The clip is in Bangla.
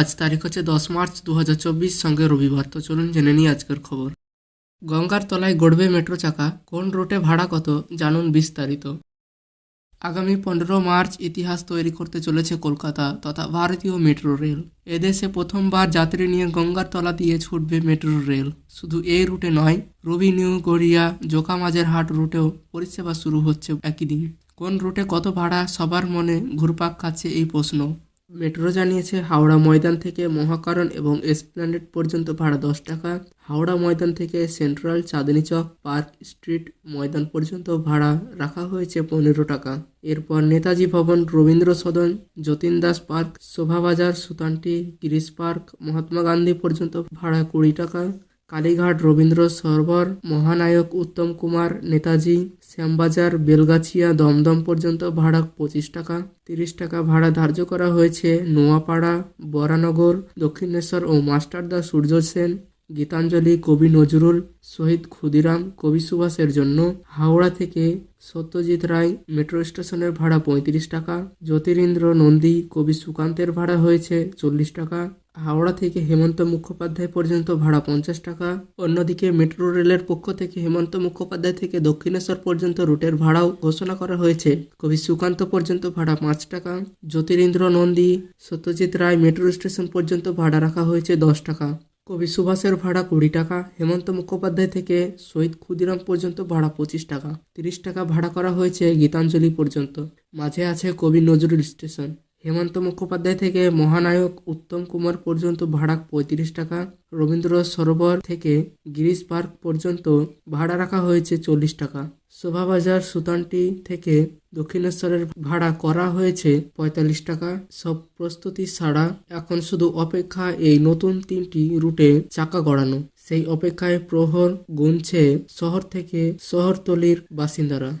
আজ তারিখ হচ্ছে দশ মার্চ দু হাজার চব্বিশ, সঙ্গে রবিবার। তো চলুন জেনে নিই আজকের খবর। গঙ্গার তলায় গড়বে মেট্রো চাকা, কোন রুটে ভাড়া কত, জানুন বিস্তারিত। আগামী পনেরো মার্চ ইতিহাস তৈরি করতে চলেছে কলকাতা তথা ভারতীয় মেট্রো রেল। এদেশে প্রথমবার যাত্রী নিয়ে গঙ্গার তলা দিয়ে ছুটবে মেট্রো রেল। শুধু এই রুটে নয়, রবি, নিউ গড়িয়া জোকামাজের হাট রুটেও পরিষেবা শুরু হচ্ছে একই দিন। কোন রুটে কত ভাড়া, সবার মনে ঘুরপাক খাচ্ছে এই প্রশ্ন। মেট্রো জানিয়েছে, হাওড়া ময়দান থেকে মহাকারণ এবং এসপ্ল্যানেড পর্যন্ত ভাড়া দশ টাকা। হাওড়া ময়দান থেকে Central Chandni Chowk Park Street Maidan পর্যন্ত ভাড়া রাখা হয়েছে পনেরো টাকা। এরপর নেতাজি ভবন, রবীন্দ্র সদন, যতীন দাস পার্ক, শোভাবাজার, সুতানটি, গিরিশ পার্ক, মহাত্মা গান্ধী পর্যন্ত ভাড়া কুড়ি টাকা। কালীঘাট রবীন্দ্র সরোবর, মহানায়ক উত্তম কুমার, নেতাজি, শ্যামবাজার, বেলগাছিয়া, দমদম পর্যন্ত ভাড়া পঁচিশ টাকা, তিরিশ টাকা ভাড়া ধার্য করা হয়েছে নোয়াপাড়া, বরানগর, দক্ষিণেশ্বর ও মাস্টারদা সূর্য সেন, গীতাঞ্জলি, কবি নজরুল, শহীদ ক্ষুদিরাম, কবি সুভাষের জন্য। হাওড়া থেকে সত্যজিৎ রায়, মেট্রো স্টেশনের ভাড়া পঁয়ত্রিশ টাকা, জ্যোতিরিন্দ্র নন্দী, কবি সুকান্তের ভাড়া হয়েছে চল্লিশ টাকা। হাওড়া থেকে হেমন্ত মুখোপাধ্যায় পর্যন্ত ভাড়া পঞ্চাশ টাকা। অন্যদিকে মেট্রো রেলের পক্ষ থেকে হেমন্ত মুখোপাধ্যায় থেকে দক্ষিণেশ্বর পর্যন্ত রুটের ভাড়াও ঘোষণা করা হয়েছে। কবি সুকান্ত পর্যন্ত ভাড়া পাঁচ টাকা। জ্যোতিরিন্দ্র নন্দী, সত্যজিৎ রায় মেট্রো স্টেশন পর্যন্ত ভাড়া রাখা হয়েছে দশ টাকা। কবি সুভাষের ভাড়া কুড়ি টাকা। হেমন্ত মুখোপাধ্যায় থেকে শহীদ ক্ষুদিরাম পর্যন্ত ভাড়া পঁচিশ টাকা। তিরিশ টাকা ভাড়া করা হয়েছে গীতাঞ্জলি পর্যন্ত। মাঝে আছে কবি নজরুল স্টেশন। হেমন্ত মুখোপাধ্যায় থেকে মহানায়ক উত্তম কুমার পর্যন্ত ভাড়া পঁয়ত্রিশ টাকা, রবীন্দ্র সরোবর থেকে গিরিশ পার্ক পর্যন্ত ভাড়া রাখা হয়েছে চল্লিশ টাকা। শোভাবাজার সুতানটি থেকে দক্ষিণেশ্বরের ভাড়া করা হয়েছে পঁয়তাল্লিশ টাকা। সব প্রস্তুতি ছাড়া এখন শুধু অপেক্ষা এই নতুন তিনটি রুটে চাকা গড়ানো। সেই অপেক্ষায় প্রহর গুনছে শহর থেকে শহরতলির বাসিন্দারা।